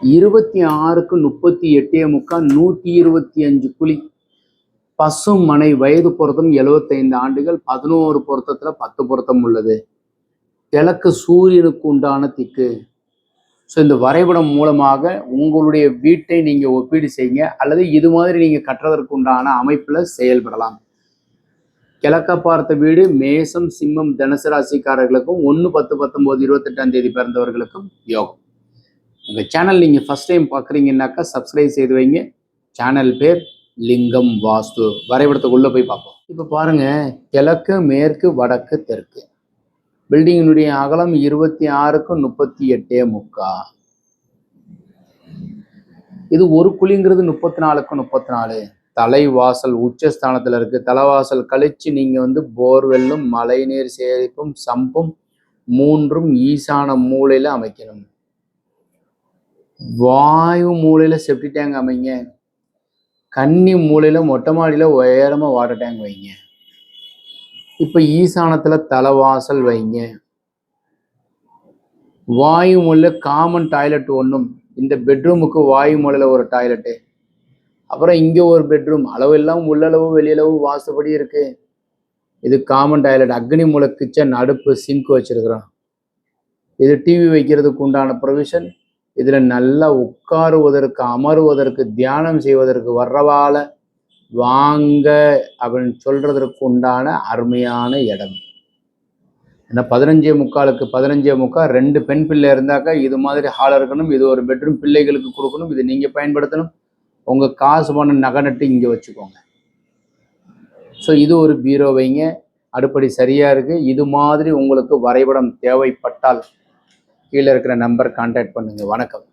இருபத்தி ஆறுக்கு முப்பத்தி எட்டே முக்கால் நூற்றி இருபத்தி அஞ்சு குழி பசும் மனை வயது பொருத்தம் எழுபத்தைந்து ஆண்டுகள் பதினோரு பொருத்தத்தில் பத்து பொருத்தம் உள்ளது. கிழக்கு சூரியனுக்கு உண்டான திக்கு. ஸோ இந்த வரைபடம் மூலமாக உங்களுடைய வீட்டை நீங்கள் ஒப்பீடு செய்யுங்க. அல்லது இது மாதிரி நீங்கள் கட்டுறதற்கு உண்டான அமைப்பில் செயல்படலாம். கிழக்க பார்த்த வீடு மேசம் சிம்மம் தனுசு ராசிக்காரர்களுக்கும் ஒன்று பத்து பத்தொம்போது இருபத்தெட்டாம் தேதி பிறந்தவர்களுக்கும் யோகம். எங்கள் சேனல் நீங்கள் ஃபஸ்ட் டைம் பார்க்குறீங்கன்னாக்கா சப்ஸ்கிரைப் செய்து வைங்க. சேனல் பேர் லிங்கம் வாஸ்து. வரைபடத்துக்குள்ளே போய் பார்ப்போம். இப்போ பாருங்க கிழக்கு மேற்கு வடக்கு தெற்கு. பில்டிங்கினுடைய அகலம் இருபத்தி ஆறுக்கு முப்பத்தி எட்டே முக்கா. இது ஒரு குழிங்கிறது முப்பத்தி நாலுக்கு முப்பத்தி நாலு. தலைவாசல் உச்சஸ்தானத்தில் இருக்குது தலைவாசல் கழிச்சு நீங்கள் வந்து போர்வெல்லும் மழைநீர் சேகரிப்பும் சம்பும் மூன்றும் ஈசான மூலையில் அமைக்கணும். வாயு மூலையில் செப்டி டேங்க் அமைங்க. கன்னி மூலையில் மொட்டை மாடியில் உயரமாக வாட்டர் டேங்க் வைங்க. இப்போ ஈசானத்தில் தலைவாசல் வைங்க. வாயு மூலையில் காமன் டாய்லெட் ஒன்றும் இந்த பெட்ரூமுக்கு வாயு மூலையில் ஒரு டாய்லெட்டு அப்புறம் இங்கே ஒரு பெட்ரூம் அளவு எல்லாம் உள்ளளவு வெளியளவு வாசுபடி இருக்குது இது காமன் டாய்லெட் அக்னி மூல கிச்சன் அடுப்பு சிங்க் வச்சுருக்குறோம். இது டிவி வைக்கிறதுக்கு உண்டான ப்ரொவிஷன் இதில் நல்லா உட்காருவதற்கு அமருவதற்கு தியானம் செய்வதற்கு வர்றவால வாங்க அப்படின்னு சொல்றதற்கு உண்டான அருமையான இடம். ஏன்னா பதினஞ்சே முக்காலுக்கு பதினஞ்சே முக்கால் ரெண்டு பெண் பிள்ளை இருந்தாக்கா இது மாதிரி ஹால் இருக்கணும் இது ஒரு பெட்ரூம் பிள்ளைகளுக்கு கொடுக்கணும் இது நீங்கள் பயன்படுத்தணும். உங்கள் காசு பணம் நகை நட்டு இங்கே வச்சுக்கோங்க. ஸோ இது ஒரு பீரோ வைங்க அடுப்படி சரியாக இருக்குது இது மாதிரி உங்களுக்கு வரைபடம் தேவைப்பட்டால் கீழே இருக்கிற நம்பர் கான்டாக்ட் பண்ணுங்க. வணக்கம்.